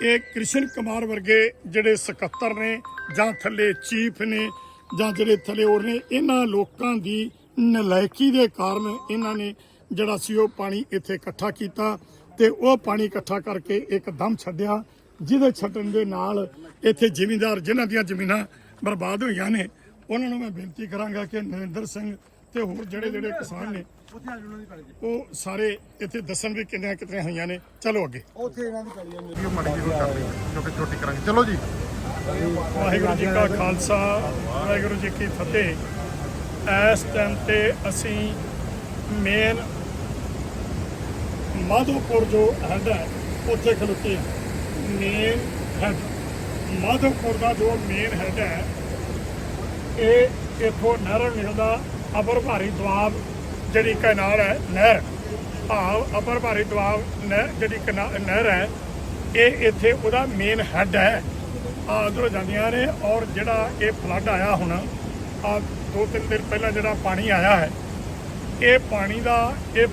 ਇਹ ਕ੍ਰਿਸ਼ਨ ਕੁਮਾਰ ਵਰਗੇ ਜਿਹੜੇ ਸਕੱਤਰ ਨੇ ਜਾਂ ਥੱਲੇ ਚੀਫ ਨੇ ਜਾਂ ਜਿਹੜੇ ਥੱਲੇ ਹੋਰ ਨੇ, ਇਹਨਾਂ ਲੋਕਾਂ ਦੀ ਨਲਾਇਕੀ ਦੇ ਕਾਰਨ ਇਹਨਾਂ ਨੇ ਜਿਹੜਾ ਸੀ ਉਹ ਪਾਣੀ ਇੱਥੇ ਇਕੱਠਾ ਕੀਤਾ ਤੇ ਉਹ ਪਾਣੀ ਇਕੱਠਾ ਕਰਕੇ ਇੱਕ ਦਮ ਛੱਡਿਆ, ਜਿਹਦੇ ਛੱਡਣ ਦੇ ਨਾਲ ਇੱਥੇ ਜ਼ਿਮੀਂਦਾਰ ਜਿਨ੍ਹਾਂ ਦੀਆਂ ਜ਼ਮੀਨਾਂ ਬਰਬਾਦ ਹੋਈਆਂ ਨੇ, ਉਹਨਾਂ ਨੂੰ ਮੈਂ ਬੇਨਤੀ ਕਰਾਂਗਾ ਕਿ ਨਰਿੰਦਰ ਸਿੰਘ ਤੇ ਹੋਰ ਜਿਹੜੇ ਜਿਹੜੇ ਕਿਸਾਨ ਨੇ, ਉਹ ਸਾਰੇ ਇੱਥੇ ਦੱਸਣ ਵੀ ਕਿੰਨੀਆਂ ਕਿਤਨੀਆਂ ਹੋਈਆਂ ਨੇ। ਚਲੋ ਅੱਗੇ। ਉੱਥੇ ਇਹਨਾਂ ਦੀ ਪੈਲੀ ਆ। ਵੀਡੀਓ ਮਾੜੀ ਜਿਹੀ ਕਰ ਰਹੀ ਛੋਟੀ ਛੋਟੀ ਕਰਾਂਗੇ। ਚਲੋ ਜੀ। ਵਾਹਿਗੁਰੂ ਜੀ ਕਾ ਖਾਲਸਾ, ਵਾਹਿਗੁਰੂ ਜੀ ਕੀ ਫਤਿਹ। ਇਸ ਟਾਈਮ ਤੇ ਅਸੀਂ ਮੇਨ ਮਾਧੋਪੁਰ ਜੋ ਹੈਡ ਹੈ, ਉੱਥੇ ਖਲੋਤੇ ਮੇਨ ਹੈਡ ਮਾਧੋਪੁਰ ਦਾ ਜੋ ਮੇਨ ਹੈਡ ਹੈ, ਇਹ ਇਥੋਂ ਨਹਿਰ ਨਿਕਲਦਾ ਅਪਰ ਭਾਰੀ ਦੁਆਬ ਜਿਹੜੀ ਕਨਾਲ ਹੈ, ਨਹਿਰ। ਭਾਵ ਅਪਰ ਭਾਰੀ ਦੁਆਬ ਨਹਿਰ ਜਿਹੜੀ ਕਨਾ- ਨਹਿਰ ਹੈ, ਇਹ ਇੱਥੇ ਉਹਦਾ ਮੇਨ ਹੈਡ ਹੈ। ਆ ਉਧਰੋਂ ਜਾਂਦੀਆਂ ਨੇ ਔਰ ਜਿਹੜਾ ਇਹ ਫਲੱਡ ਆਇਆ ਹੁਣ ਆ ਦੋ ਤਿੰਨ ਦਿਨ ਪਹਿਲਾਂ ਜਿਹੜਾ ਪਾਣੀ ਆਇਆ ਹੈ ਇਹ ਪਾਣੀ ਦਾ ਇਹ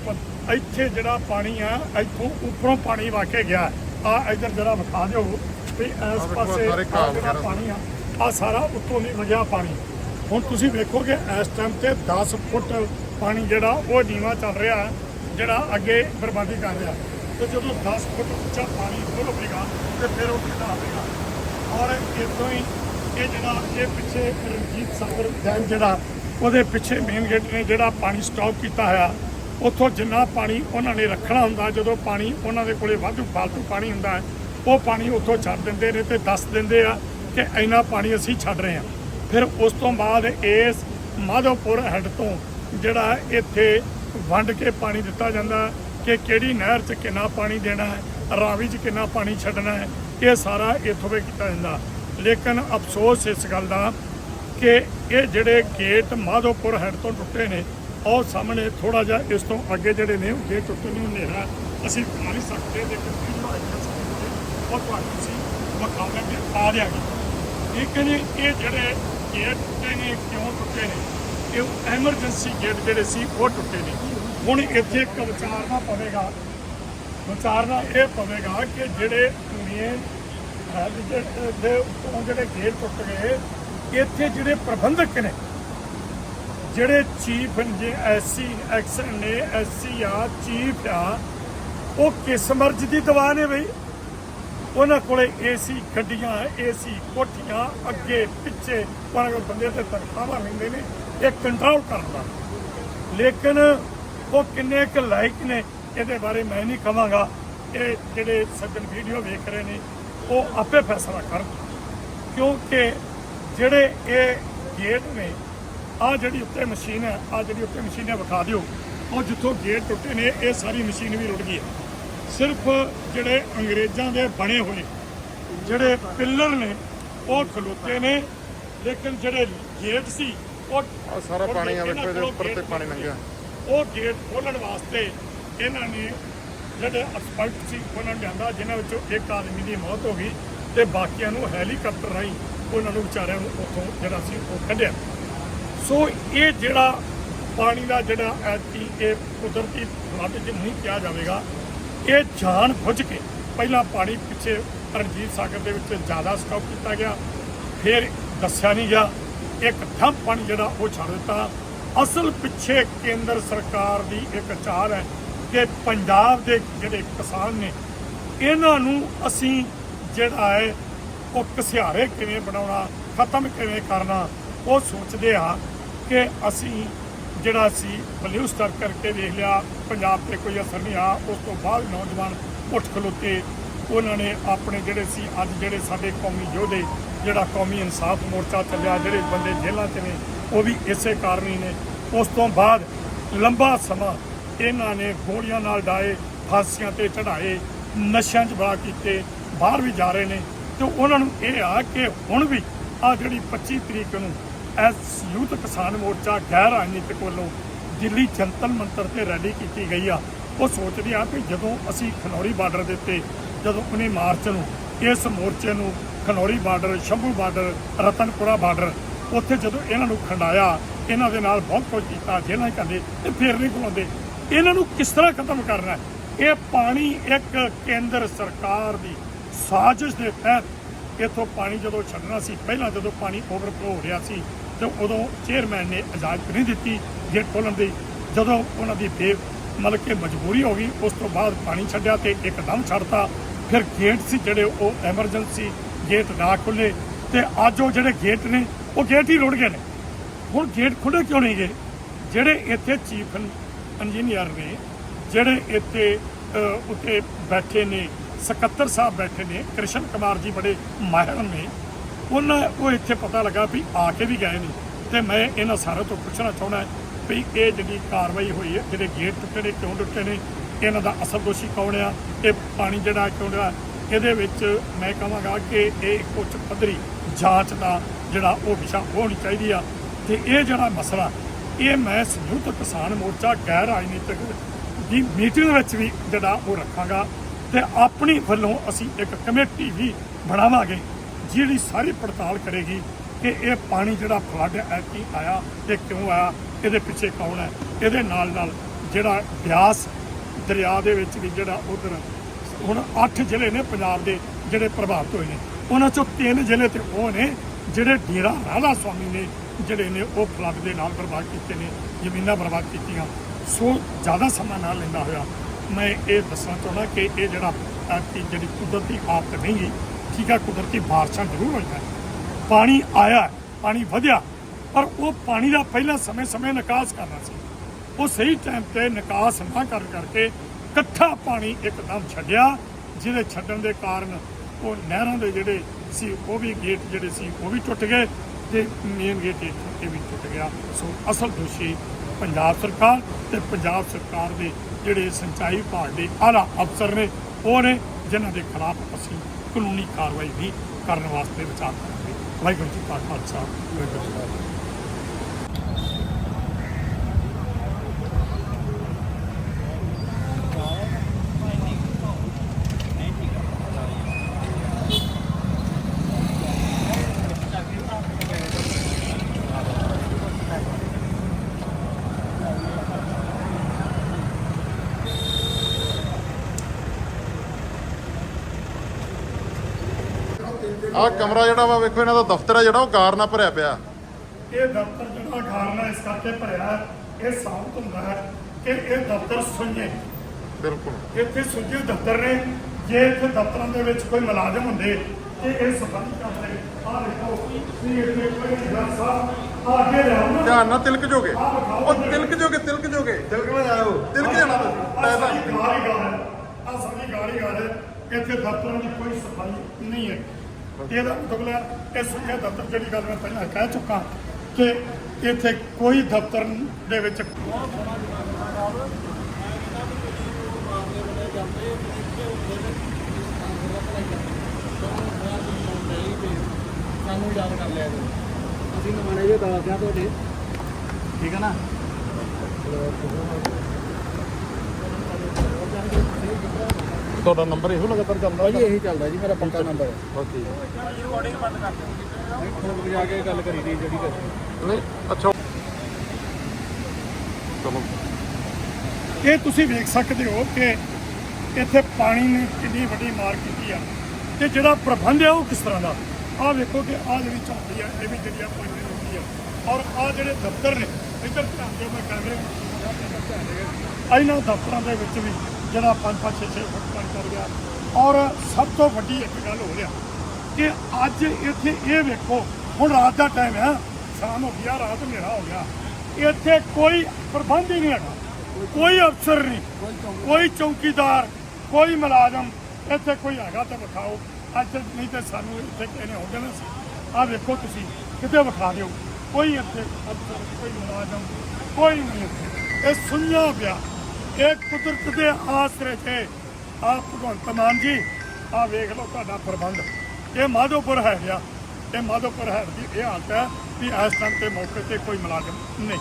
ਇੱਥੇ ਜਿਹੜਾ ਪਾਣੀ ਆ ਇੱਥੋਂ ਉੱਪਰੋਂ ਪਾਣੀ ਵਾਕੇ ਗਿਆ ਆ ਇੱਧਰ ਜਰਾ ਵਿਖਾ ਦਿਓ ਵੀ ਇਸ ਪਾਸੇ ਜਿਹੜਾ ਪਾਣੀ ਆ ਆ ਸਾਰਾ ਉੱਤੋਂ ਦੀ ਵਗਿਆ ਪਾਣੀ। ਹੁਣ ਤੁਸੀਂ ਵੇਖੋਗੇ ਇਸ ਟਾਈਮ ਤੇ 10 ਫੁੱਟ ਪਾਣੀ ਜਿਹੜਾ ਉਹ ਨੀਵਾ ਚੱਲ ਰਿਹਾ ਜਿਹੜਾ ਅੱਗੇ ਬਰਬਾਦੀ ਕਰ ਰਿਹਾ। ਤੇ ਜਦੋਂ 10 ਫੁੱਟ ਉੱਚਾ ਪਾਣੀ ਹੋਰ ਹੋਵੇਗਾ ਤੇ ਫਿਰ ਉਹ ਕਿੱਦਾਂ ਆਵੇਗਾ ਔਰ ਇਦੋਂ ਹੀ ਇਹ ਜਿਹੜਾ, ਇਹ ਪਿੱਛੇ ਰਣਜੀਤ ਸਾਗਰ ਡੈਮ ਜਿਹੜਾ, ਉਹਦੇ ਪਿੱਛੇ ਮੇਨ ਗੇਟ ਨੇ ਜਿਹੜਾ ਪਾਣੀ ਸਟਾਕ ਕੀਤਾ ਹੋਇਆ। ਉੱਥੋਂ ਜਿੰਨਾ ਪਾਣੀ ਉਹਨਾਂ ਨੇ ਰੱਖਣਾ ਹੁੰਦਾ, ਜਦੋਂ ਪਾਣੀ ਉਹਨਾਂ ਦੇ ਕੋਲੇ ਵਾਧੂ ਫਾਲਤੂ ਪਾਣੀ ਹੁੰਦਾ ਹੈ, ਉਹ ਪਾਣੀ ਉੱਥੋਂ ਛੱਡ ਦਿੰਦੇ ਨੇ ਤੇ ਦੱਸ ਦਿੰਦੇ ਆ ਕਿ ਇੰਨਾ ਪਾਣੀ ਅਸੀਂ ਛੱਡ ਰਹੇ ਹਾਂ। ਫਿਰ ਉਸ ਤੋਂ ਬਾਅਦ ਇਸ ਮਾਧੋਪੁਰ ਹੈੱਡ ਤੋਂ ਜਿਹੜਾ ਇੱਥੇ ਵੰਡ ਕੇ ਪਾਣੀ ਦਿੱਤਾ ਜਾਂਦਾ ਕਿ ਕਿਹੜੀ ਨਹਿਰ 'ਚ ਕਿੰਨਾ ਪਾਣੀ ਦੇਣਾ ਹੈ ਰਾਵੀ 'ਚ ਕਿੰਨਾ ਪਾਣੀ ਛੱਡਣਾ ਹੈ, ਇਹ ਸਾਰਾ ਇੱਥੋਂ ਵੀ ਕੀਤਾ ਜਾਂਦਾ। ਲੇਕਿਨ ਅਫਸੋਸ ਇਸ ਗੱਲ ਦਾ ਕਿ ਇਹ ਜਿਹੜੇ ਗੇਟ ਮਾਧੋਪੁਰ ਹੈਡ ਤੋਂ ਟੁੱਟੇ ਨੇ, ਉਹ ਸਾਹਮਣੇ ਥੋੜਾ ਜਿਹਾ ਇਸ ਤੋਂ ਅੱਗੇ ਜਿਹੜੇ ਨੇ, ਉਹ ਗੇਟ ਟੁੱਟੇ ਨੇ ਉਹ ਹਨੇਰਾ ਅਸੀਂ ਖਾ ਨਹੀਂ ਸਕਦੇ ਲੇਕਿਨ ਵੀਡੀਓ ਆਈਆਂ ਉਹ ਤੁਹਾਨੂੰ ਅਸੀਂ ਤੇ ਆ ਦਿਆਂਗੇ ਲੇਕਿਨ ਇਹ ਜਿਹੜੇ ਗੇਟ ਟੁੱਟੇ ਨੇ ਕਿਉਂ ਟੁੱਟੇ ਨੇ? ਇਹ ਐਮਰਜੈਂਸੀ ਗੇਟ ਜਿਹੜੇ ਸੀ, ਉਹ ਟੁੱਟੇ ਨੇ। ਹੁਣ ਇੱਥੇ ਇੱਕ ਵਿਚਾਰਨਾ ਪਵੇਗਾ ਵਿਚਾਰਨਾ ਇਹ ਪਵੇਗਾ ਕਿ ਜਿਹੜੇ ਮੇਨ ਦੇ ਉੱਤੋਂ ਜਿਹੜੇ ਗੇਟ ਟੁੱਟ ਗਏ, ਇੱਥੇ ਜਿਹੜੇ ਪ੍ਰਬੰਧਕ ਨੇ, ਜਿਹੜੇ ਚੀਫ ਜੇ ਐਸਸੀ ਐਕਸ਼ਨ ਨੇ ਐਸਸੀ ਆ ਚੀਫ ਆ, ਉਹ ਕਿਸ ਮਰਜ਼ ਦੀ ਦਵਾ ਨੇ ਬਈ? ਉਹਨਾਂ ਕੋਲੇ ਏਸੀ ਗੱਡੀਆਂ ਏਸੀ ਕੋਠੀਆਂ, ਅੱਗੇ, ਪਿੱਛੇ, ਉਹਨਾਂ ਕੋਲ ਬੰਦੇ ਤੇ ਤਨਖਾਹਾਂ ਲੈਂਦੇ ਨੇ, ਇਹ ਕੰਟਰੋਲ ਕਰਦਾ। ਲੇਕਿਨ ਉਹ ਕਿੰਨੇ ਕੁ ਲਾਇਕ ਨੇ ਇਹਦੇ ਬਾਰੇ ਮੈਂ ਨਹੀਂ ਕਹਾਂਗਾ। ਇਹ ਜਿਹੜੇ ਸੱਜਣ ਵੀਡੀਓ ਵੇਖ ਰਹੇ ਨੇ ਉਹ ਆਪੇ ਫੈਸਲਾ ਕਰਨ। ਕਿਉਂਕਿ ਜਿਹੜੇ ਇਹ ਗੇਟ ਨੇ ਆ ਜਿਹੜੀ ਉੱਤੇ ਮਸ਼ੀਨ ਹੈ ਆ ਜਿਹੜੀ ਉੱਤੇ ਮਸ਼ੀਨ ਹੈ ਵਿਖਾ ਦਿਓ। ਉਹ ਜਿੱਥੋਂ ਗੇਟ ਟੁੱਟੇ ਨੇ ਇਹ ਸਾਰੀ ਮਸ਼ੀਨ ਵੀ ਰੁੜ ਗਈ ਹੈ। ਸਿਰਫ ਜਿਹੜੇ ਅੰਗਰੇਜ਼ਾਂ ਦੇ ਬਣੇ ਹੋਏ ਜਿਹੜੇ ਪਿੱਲਰ ਨੇ ਉਹ ਖਲੋਤੇ ਨੇ। ਲੇਕਿਨ ਜਿਹੜੇ ਗੇਟ ਸੀ ਉਹ ਸਾਰਾ ਪਾਣੀ ਆ ਵੇਖੋ ਇਹਦੇ ਉੱਪਰ ਤੇ ਪਾਣੀ ਲੰਘਿਆ। ਉਹ ਗੇਟ ਖੋਲਣ ਵਾਸਤੇ ਇਹਨਾਂ ਨੇ ਜਿਹੜੇ ਐਕਸਪਰਟ ਸੀ, ਉਹਨਾਂ ਨੇ ਲਿਆਂਦਾ, ਜਿਨ੍ਹਾਂ ਵਿੱਚੋਂ ਇੱਕ ਆਦਮੀ ਦੀ ਮੌਤ ਹੋ ਗਈ ਤੇ ਬਾਕੀਆਂ ਨੂੰ ਹੈਲੀਕਾਪਟਰ ਰਾਹੀਂ ਉਹਨਾਂ ਨੂੰ ਵਿਚਾਰਿਆਂ ਨੂੰ ਉੱਥੋਂ ਜਿਹੜਾ ਸੀ ਉਹ ਕੱਢਿਆ। ਸੋ ਇਹ ਜਿਹੜਾ ਪਾਣੀ ਦਾ ਜਿਹੜਾ ਐਤੀ ਇਹ ਕੁਦਰਤੀ ਫਲੱਡ ਜੇ ਨਹੀਂ ਕਿਹਾ ਜਾਵੇਗਾ, ਇਹ ਜਾਣ ਬੁੱਝ ਕੇ ਪਹਿਲਾਂ ਪਾਣੀ ਪਿੱਛੇ ਰਣਜੀਤ ਸਾਗਰ ਦੇ ਵਿੱਚ ਜ਼ਿਆਦਾ ਸਟਾਕ ਕੀਤਾ ਗਿਆ, ਫਿਰ ਦੱਸਿਆ ਨਹੀਂ ਗਿਆ। ਇੱਕ ਥੰਮ ਪਾਣੀ ਜਿਹੜਾ ਉਹ ਛੱਡ ਦਿੱਤਾ। ਅਸਲ ਪਿੱਛੇ ਕੇਂਦਰ ਸਰਕਾਰ ਦੀ ਇੱਕ ਚਾਰ ਹੈ ਕਿ ਪੰਜਾਬ ਦੇ ਜਿਹੜੇ ਕਿਸਾਨ ਨੇ, ਇਹਨਾਂ ਨੂੰ ਅਸੀਂ ਜਿਹੜਾ ਹੈ ਉਹ ਕਸਿਆਰੇ ਕਿਵੇਂ ਬਣਾਉਣਾ, ਖਤਮ ਕਿਵੇਂ ਕਰਨਾ, ਉਹ ਸੋਚਦੇ ਆ ਕਿ ਅਸੀਂ ਜਿਹੜਾ ਸੀ ਬਲਿਊ ਸਟਾਰ ਕਰਕੇ ਵੇਖ ਲਿਆ, ਪੰਜਾਬ ਤੇ ਕੋਈ ਅਸਰ ਨਹੀਂ ਆ, ਉਸ ਤੋਂ ਬਾਅਦ ਨੌਜਵਾਨ ਉੱਠ ਖਲੋਤੇ, ਉਹਨਾਂ ਨੇ ਆਪਣੇ ਜਿਹੜੇ ਸੀ ਅੱਜ ਜਿਹੜੇ ਸਾਡੇ ਕੌਮੀ ਯੋਧੇ, ਜਿਹੜਾ ਕੌਮੀ ਇਨਸਾਫ ਮੋਰਚਾ ਚੱਲਿਆ, ਜਿਹੜੇ ਬੰਦੇ ਜੇਲ੍ਹਾਂ 'ਚ ਨੇ, ਉਹ ਵੀ ਇਸੇ ਕਾਰਨ ਹੀ ਨੇ। ਉਸ ਤੋਂ ਬਾਅਦ ਲੰਬਾ ਸਮਾਂ ਇਹਨਾਂ ਨੇ ਗੋਲੀਆਂ ਨਾਲ ਡਾਏ, ਫਾਂਸੀਆਂ ਤੇ ਚੜਾਏ ਨਸ਼ਿਆਂ 'ਚ ਬਾ ਕੀਤੇ, ਬਾਹਰ ਵੀ ਜਾ ਰਹੇ ਨੇ। ਤੇ ਉਹਨਾਂ ਨੂੰ ਇਹ ਆ ਕਿ ਹੁਣ ਵੀ ਆ ਜਿਹੜੀ 25 ਤਰੀਕ ਨੂੰ ਐਸ ਯੂਥ ਕਿਸਾਨ ਮੋਰਚਾ ਗੈਰ ਰਾਜਨੀਤਿਕ ਵੱਲੋਂ ਦਿੱਲੀ ਜੰਤਰ ਮੰਤਰ ਤੇ ਰੈਲੀ ਕੀਤੀ ਗਈ ਆ। ਉਹ ਸੋਚਦੇ ਆ ਕਿ ਜਦੋਂ ਅਸੀਂ ਖਨੌਰੀ ਬਾਰਡਰ ਦੇ ਉੱਤੇ, ਜਦੋਂ 19 ਮਾਰਚ ਨੂੰ ਇਸ ਮੋਰਚੇ ਨੂੰ Khanauri border, Shambhu border, Ratanpura border, ਉੱਥੇ ਜਦੋਂ ਇਹਨਾਂ ਨੂੰ ਖੰਡਾਇਆ, ਇਹਨਾਂ ਦੇ ਨਾਲ ਬਹੁਤ ਕੁਝ ਕੀਤਾ ਜੇਲ੍ਹਾਂ 'ਚ ਕਹਿੰਦੇ ਤੇ ਫਿਰ ਨਹੀਂ ਖਵਾਉਂਦੇ ਇਹਨਾਂ ਨੂੰ ਕਿਸ ਤਰ੍ਹਾਂ ਖਤਮ ਕਰਨਾ ਇਹ ਪਾਣੀ ਇੱਕ ਕੇਂਦਰ ਸਰਕਾਰ ਦੀ ਸਾਜ਼ਿਸ਼ ਦੇ ਤਹਿਤ ਇਥੋਂ ਪਾਣੀ ਜਦੋਂ ਛੱਡਣਾ ਸੀ, ਪਹਿਲਾਂ ਜਦੋਂ ਪਾਣੀ ਓਵਰਫਲੋ ਹੋ ਰਿਹਾ ਸੀ, ਤੇ ਉਦੋਂ ਚੇਅਰਮੈਨ ਨੇ ਇਜਾਜ਼ਤ ਨਹੀਂ ਦਿੱਤੀ ਗੇਟ ਖੋਲ੍ਹਣ ਦੀ। ਜਦੋਂ ਉਹਨਾਂ ਦੀ ਬੇ, ਮਤਲਬ ਕਿ ਮਜਬੂਰੀ ਹੋ ਗਈ, ਉਸ ਤੋਂ ਬਾਅਦ ਪਾਣੀ ਛੱਡਿਆ ਤੇ ਇੱਕਦਮ ਛੱਡਤਾ। ਫਿਰ ਗੇਟ ਸੀ ਜਿਹੜੇ ਉਹ ਐਮਰਜੈਂਸੀ ਗੇਟ ਨਾ ਖੁੱਲੇ ਤੇ ਅੱਜ ਉਹ ਜਿਹੜੇ ਗੇਟ ਨੇ, ਉਹ ਗੇਟ ਹੀ ਰੁੜ ਗਏ ਨੇ। ਹੁਣ ਗੇਟ ਖੁੱਲੇ ਕਿਉਂ ਨਹੀਂ ਗਏ? ਜਿਹੜੇ ਇੱਥੇ ਚੀਫ ਇੰਜੀਨੀਅਰ ਨੇ, ਜਿਹੜੇ ਇੱਥੇ ਉੱਤੇ ਬੈਠੇ ਨੇ, ਸਕੱਤਰ ਸਾਹਿਬ ਬੈਠੇ ਨੇ, ਕ੍ਰਿਸ਼ਨ ਕੁਮਾਰ ਜੀ ਬੜੇ ਮਾਹਿਰ ਨੇ, ਉਹਨਾਂ ਉਹ ਇੱਥੇ ਪਤਾ ਲੱਗਾ ਵੀ ਆ ਕੇ ਵੀ ਗਏ ਨੇ। ਤੇ ਮੈਂ ਇਹਨਾਂ ਸਾਰਿਆਂ ਤੋਂ ਪੁੱਛਣਾ ਚਾਹੁੰਦਾ ਵੀ ਇਹ ਜਿਹੜੀ ਕਾਰਵਾਈ ਹੋਈ ਹੈ, ਜਿਹੜੇ ਗੇਟ ਟੁੱਟੇ ਨੇ, ਕਿਉਂ ਟੁੱਟੇ ਨੇ, ਇਹਨਾਂ ਦਾ ਅਸਲ ਦੋਸ਼ੀ ਕੌਣ ਆ, ਇਹ ਪਾਣੀ ਜਿਹੜਾ ਕਿਉਂ ਰਿਹਾ ਇਹਦੇ ਵਿੱਚ ਮੈਂ ਕਹਾਂਗਾ ਕਿ ਇਹ ਇੱਕ ਉੱਚ ਪੱਧਰੀ ਜਾਂਚ ਦਾ ਜਿਹੜਾ ਉਹ ਵਿਸ਼ਾ ਹੋਣੀ ਚਾਹੀਦੀ ਆ। ਤੇ ਇਹ ਜਿਹੜਾ ਮਸਲਾ ਇਹ ਮੈਂ ਸੰਯੁਕਤ ਕਿਸਾਨ ਮੋਰਚਾ ਗੈਰ ਰਾਜਨੀਤਿਕ ਦੀ ਮੀਟਿੰਗ ਵਿੱਚ ਵੀ ਜਿਹੜਾ ਉਹ ਰੱਖਾਂਗਾ ਤੇ ਆਪਣੀ ਵੱਲੋਂ ਅਸੀਂ ਇੱਕ ਕਮੇਟੀ ਵੀ ਬਣਾਵਾਂਗੇ, ਜਿਹੜੀ ਸਾਰੀ ਪੜਤਾਲ ਕਰੇਗੀ ਕਿ ਇਹ ਪਾਣੀ ਜਿਹੜਾ ਫਲੱਡ ਕੀ ਆਇਆ ਤੇ ਕਿਉਂ ਆਇਆ, ਇਹਦੇ ਪਿੱਛੇ ਕੌਣ ਹੈ, ਇਹਦੇ ਨਾਲ ਨਾਲ ਜਿਹੜਾ ਬਿਆਸ ਦਰਿਆ ਦੇ ਵਿੱਚ ਵੀ ਜਿਹੜਾ ਉਧਰ ਹੁਣ 8 ਜ਼ਿਲ੍ਹੇ ਨੇ ਪੰਜਾਬ ਦੇ ਜਿਹੜੇ ਪ੍ਰਭਾਵਿਤ ਹੋਏ ਨੇ, ਉਹਨਾਂ ਚੋਂ ਤਿੰਨ ਜ਼ਿਲ੍ਹੇ ਤੇ ਉਹ ਨੇ ਜਿਹੜੇ ਡੇਰਾ ਰਾਧਾ ਸਵਾਮੀ ਨੇ ਜਿਹੜੇ ਨੇ ਉਹ ਫਲੱਡ ਦੇ ਨਾਲ ਬਰਬਾਦ ਕੀਤੇ ਨੇ, ਜ਼ਮੀਨਾਂ ਬਰਬਾਦ ਕੀਤੀਆਂ। ਸੋ ਜ਼ਿਆਦਾ ਸਮਾਂ ਨਾ ਲੈਂਦਾ ਹੋਇਆ, ਮੈਂ ਇਹ ਦੱਸਣਾ ਚਾਹੁੰਦਾ ਕਿ ਇਹ ਜਿਹੜਾ ਜਿਹੜੀ ਕੁਦਰਤੀ ਆਫਤ ਨਹੀਂ ਗਈ ਠੀਕ ਆ, ਕੁਦਰਤੀ ਬਾਰਿਸ਼ਾਂ ਜ਼ਰੂਰ ਹੋਈਆਂ। ਪਾਣੀ ਆਇਆ, ਪਾਣੀ ਵਧਿਆ, ਪਰ ਉਹ ਪਾਣੀ ਦਾ ਪਹਿਲਾਂ ਸਮੇਂ-ਸਮੇਂ ਨਿਕਾਸ ਕਰਨਾ ਸੀ। ਉਹ ਸਹੀ ਟਾਈਮ ਤੇ ਨਿਕਾਸ ਨਾ ਕਰ ਕਰਕੇ ਇਕੱਠਾ ਪਾਣੀ ਇੱਕਦਮ ਛੱਡਿਆ, ਜਿਹਦੇ ਛੱਡਣ ਦੇ ਕਾਰਨ ਉਹ ਨਹਿਰਾਂ ਦੇ ਜਿਹੜੇ ਸੀ, ਉਹ ਵੀ ਗੇਟ ਜਿਹੜੇ ਸੀ, ਉਹ ਵੀ ਟੁੱਟ ਗਏ। ਤੇ ਮੇਨ ਗੇਟ ਇੱਥੇ ਵੀ ਟੁੱਟ ਗਿਆ। ਸੋ ਅਸਲ ਦੋਸ਼ੀ ਪੰਜਾਬ ਸਰਕਾਰ ਤੇ ਪੰਜਾਬ ਸਰਕਾਰ ਦੇ ਜਿਹੜੇ ਸਿੰਚਾਈ ਵਿਭਾਗ ਦੇ ਆਲਾ ਅਫਸਰ ਨੇ, ਉਹ ਨੇ ਜਿਨ੍ਹਾਂ ਦੇ ਖਿਲਾਫ ਅਸੀਂ ਕਾਨੂੰਨੀ ਕਾਰਵਾਈ ਵੀ ਕਰਨ ਵਾਸਤੇ ਵਿਚਾਰ ਕਰਾਂਗੇ। ਵਾਹਿਗੁਰੂ ਜੀ ਕਾ ਖਾਲਸਾ, ਵਾਹਿਗੁਰੂ ਜੀ ਆਹ ਕਮਰਾ ਜਿਹੜਾ ਵਾ ਵੇਖੋ ਇਹਨਾਂ ਦਾ ਦਫ਼ਤਰ ਆ ਜਿਹੜਾ ਉਹ ਕਾਰ ਨਾਲ ਭਰਿਆ ਪਿਆ। ਇਹ ਦਫ਼ਤਰ ਜਿਹੜਾ ਗਾਰਨਾ ਇਸ ਕਰਕੇ ਭਰਿਆ ਹੈ, ਇਹ ਸਾਬਤ ਹੁੰਦਾ ਹੈ ਕਿ ਇਹ ਦਫ਼ਤਰ ਸੁੰਝੇ। ਬਿਲਕੁਲ। ਇੱਥੇ ਸੁੱਜੇ ਦਫ਼ਤਰ ਨੇ। ਜੇ ਇੱਥੇ ਦਫ਼ਤਰਾਂ ਦੇ ਵਿੱਚ ਕੋਈ ਮੁਲਾਜ਼ਮ ਹੁੰਦੇ ਤੇ ਇਹ ਸਬੰਧ ਕਰਦੇ। ਆਹ ਦੇਖੋ ਇੱਥੇ ਕੋਈ ਸਾਹਿਬ ਧਿਆਨ ਨਾਲ ਤਿਲਕ ਜੋਗੇ। ਉਹ ਤਿਲਕ ਜੋਗੇ ਤਿਲਕ ਜੋਗੇ। ਤਿਲਕ ਨਾ ਜਾਓ ਤਿਲਕ ਜਾਣਾ ਤੁਸੀਂ। ਆਹ ਪੈਸਾ ਸਾਡੀ ਹੈ ਗੱਲ ਹੈ। ਇੱਥੇ ਦਫ਼ਤਰਾਂ ਦੀ ਕੋਈ ਸਫ਼ਾਈ ਨਹੀਂ ਹੈ। ਇਹਦਾ ਮਤਲਬ ਹੈ ਇਹ ਸੁਣਿਆ ਦਫ਼ਤਰ ਜਿਹੜੀ ਗੱਲ ਮੈਂ ਪਹਿਲਾਂ ਕਹਿ ਚੁੱਕਾ ਕਿ ਇੱਥੇ ਕੋਈ ਦਫ਼ਤਰ ਦੇ ਵਿੱਚ ਸਾਨੂੰ ਯਾਦ ਕਰ ਲਿਆ ਜੀ ਅਸੀਂ ਨਮਾਣੇ ਜੇ ਦੱਸ ਦਿਆਂ ਤੁਹਾਡੇ। ਠੀਕ ਹੈ ਨਾ? ਤੁਹਾਡਾ ਨੰਬਰ ਇਹੋ ਲਗਾਤਾਰ ਚੱਲਦਾ ਭਾਜੀ ਇਹੀ ਚੱਲਦਾ ਜੀ ਮੇਰਾ ਪੱਕਾ ਨੰਬਰ ਹੈ। ਓਕੇ। ਰਿਕਾਰਡਿੰਗ ਬੰਦ ਕਰ ਫੋਨ ਵਜਾ ਕੇ ਗੱਲ ਕਰੀ ਦੀ ਜਿਹੜੀ ਨਹੀਂ ਅੱਛਾ। ਚਲੋ। ਇਹ ਤੁਸੀਂ ਵੇਖ ਸਕਦੇ ਹੋ ਕਿ ਇੱਥੇ ਪਾਣੀ ਨੇ ਕਿੰਨੀ ਵੱਡੀ ਮਾਰ ਕੀਤੀ ਆ। ਤੇ ਜਿਹੜਾ ਪ੍ਰਬੰਧ ਹੈ ਉਹ ਕਿਸ ਤਰ੍ਹਾਂ ਦਾ? ਆਹ ਵੇਖੋ ਕਿ ਆਹ ਜਿਹੜੀ ਝਾਂਦੀ ਆ ਇਹ ਵੀ ਜਿਹੜੀ ਆ ਪਾਣੀ ਦੀ ਰੋਕੀ ਆ। ਔਰ ਆਹ ਜਿਹੜੇ ਦਫ਼ਤਰ ਨੇ ਇੱਧਰ ਧਿਆਨ ਦਿਓ ਮੈਂ ਕੈਮਰੇ ਆਹ ਇਹਨਾਂ ਦਫ਼ਤਰਾਂ ਦੇ ਵਿੱਚ ਵੀ ਜਿਹੜਾ 5 5 6 6 ਫੁੱਟ ਪਾਣੀ ਕਰ ਗਿਆ। ਔਰ ਸਭ ਤੋਂ ਵੱਡੀ ਇੱਕ ਗੱਲ ਹੋ ਰਿਹਾ ਕਿ ਅੱਜ ਇੱਥੇ ਇਹ ਵੇਖੋ, ਹੁਣ ਰਾਤ ਦਾ ਟਾਈਮ ਹੈ, ਸ਼ਾਮ ਹੋ ਗਿਆ ਰਾਤ ਹਨੇਰਾ ਹੋ ਗਿਆ। ਇੱਥੇ ਕੋਈ ਪ੍ਰਬੰਧ ਹੀ ਨਹੀਂ ਹੈਗਾ। ਕੋਈ ਅਫਸਰ ਨਹੀਂ, ਕੋਈ ਚੌਕੀਦਾਰ, ਕੋਈ ਮੁਲਾਜ਼ਮ ਇੱਥੇ ਕੋਈ ਹੈਗਾ ਤਾਂ ਵਿਖਾਓ। ਅੱਜ ਨਹੀਂ ਤੇ ਸਾਨੂੰ ਇੱਥੇ ਕਿਹਨੇ ਹੋ ਜਾਣਾ ਸੀ। ਆਹ ਵੇਖੋ ਤੁਸੀਂ, ਕਿਤੇ ਵਿਖਾ ਦਿਓ। ਕੋਈ ਇੱਥੇ ਅਫਸਰ, ਕੋਈ ਮੁਲਾਜ਼ਮ, ਕੋਈ ਨਹੀਂ ਇੱਥੇ। ਇਹ ਸੁਣਿਆ ਪਿਆ। ਇਹ ਕੁਦਰਤ ਦੇ ਆਸਰੇ ਤੇ। ਆਹ ਭਗਵੰਤ ਮਾਨ ਜੀ ਆਹ ਵੇਖ ਲਓ ਤੁਹਾਡਾ ਪ੍ਰਬੰਧ। ਇਹ ਮਾਧੋਪੁਰ ਹੈ ਗਿਆ। ਇਹ ਮਾਧੋਪੁਰ ਹੈ ਦੀ ਇਹ ਹਾਲਤ ਹੈ ਵੀ ਇਸ ਟਾਈਮ ਤੇ ਮੌਕੇ ਤੇ ਕੋਈ ਮੁਲਾਜ਼ਮ ਨਹੀਂ।